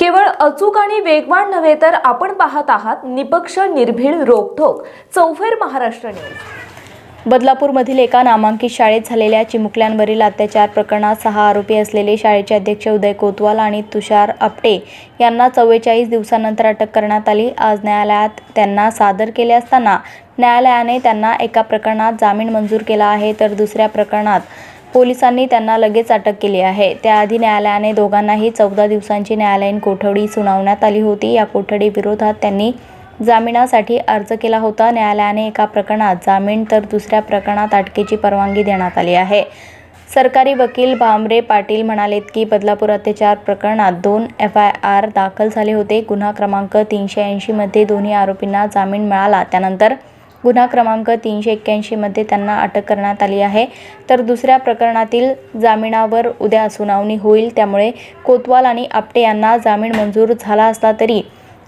केवळ अचूक आणि वेगवान नव्हे तर आपण पाहत आहात निपक्ष निर्भीड रोखोक चौफेर महाराष्ट्र न्यूज. बदलापूरमधील एका नामांकित शाळेत झालेल्या चिमुकल्यांवरील अत्याचार प्रकरणात सहा आरोपी असलेले शाळेचे अध्यक्ष उदय कोतवाल आणि तुषार आपटे यांना चव्वेचाळीस दिवसानंतर अटक करण्यात आली. आज न्यायालयात त्यांना सादर केले असताना न्यायालयाने त्यांना एका प्रकरणात जामीन मंजूर केला आहे तर दुसऱ्या प्रकरणात पोलिसांनी त्यांना लगेच अटक केली आहे. त्याआधी न्यायालयाने दोघांनाही चौदा दिवसांची न्यायालयीन कोठडी सुनावण्यात आली होती. या कोठडी विरोधात त्यांनी जामिनासाठी अर्ज केला होता. न्यायालयाने एका प्रकरणात जामीन तर दुसऱ्या प्रकरणात अटकेची परवानगी देण्यात आली आहे. सरकारी वकील भामरे पाटील म्हणालेत की बदलापूर अत्याचार प्रकरणात दोन एफ आय आर दाखल झाले होते. गुन्हा क्रमांक तीनशे ऐंशीमध्ये दोन्ही आरोपींना जामीन मिळाला. त्यानंतर गुन्हा क्रमांक तीनशे एक्क्याऐंशीमध्ये त्यांना अटक करण्यात आली आहे. तर दुसऱ्या प्रकरणातील जामिनावर उद्या सुनावणी होईल. त्यामुळे कोतवाल आणि आपटे यांना जामीन मंजूर झाला असला तरी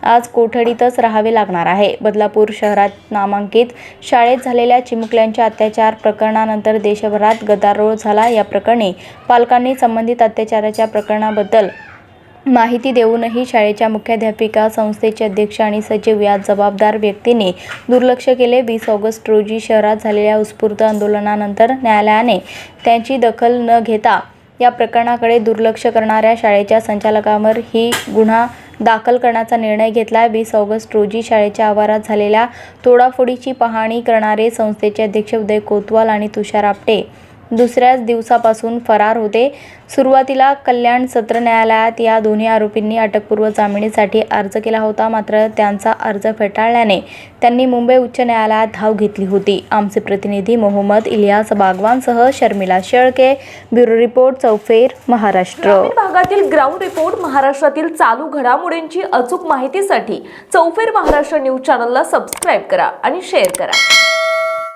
आज कोठडीतच राहावे लागणार आहे. बदलापूर शहरात नामांकित शाळेत झालेल्या चिमुकल्यांच्या अत्याचार प्रकरणानंतर देशभरात गदारोळ झाला. या प्रकरणी पालकांनी संबंधित अत्याचाराच्या प्रकरणाबद्दल माहिती देऊनही शाळेच्या मुख्याध्यापिका संस्थेचे अध्यक्ष आणि सचिव या जबाबदार व्यक्तीने दुर्लक्ष केले. वीस ऑगस्ट रोजी शहरात झालेल्या उत्स्फूर्त आंदोलनानंतर न्यायालयाने त्यांची दखल न घेता या प्रकरणाकडे दुर्लक्ष करणाऱ्या शाळेच्या संचालकांवर ही गुन्हा दाखल करण्याचा निर्णय घेतला वीस ऑगस्ट रोजी शाळेच्या आवारात झालेल्या तोडाफोडीची पाहणी करणारे संस्थेचे अध्यक्ष उदय कोतवाल आणि तुषार आपटे दुसऱ्याच दिवसापासून फरार होते. सुरुवातीला कल्याण सत्र न्यायालयात या दोन्ही आरोपींनी अटकपूर्व जामिनीसाठी अर्ज केला होता. मात्र त्यांचा अर्ज फेटाळल्याने त्यांनी मुंबई उच्च न्यायालयात धाव घेतली होती. आमचे प्रतिनिधी मोहम्मद इलियास बागवानसह शर्मिला शेळके ब्युरो रिपोर्ट चौफेर महाराष्ट्र. भागातील ग्राउंड रिपोर्ट महाराष्ट्रातील चालू घडामोडींची अचूक माहितीसाठी चौफेर महाराष्ट्र न्यूज चॅनलला सबस्क्राईब करा आणि शेअर करा.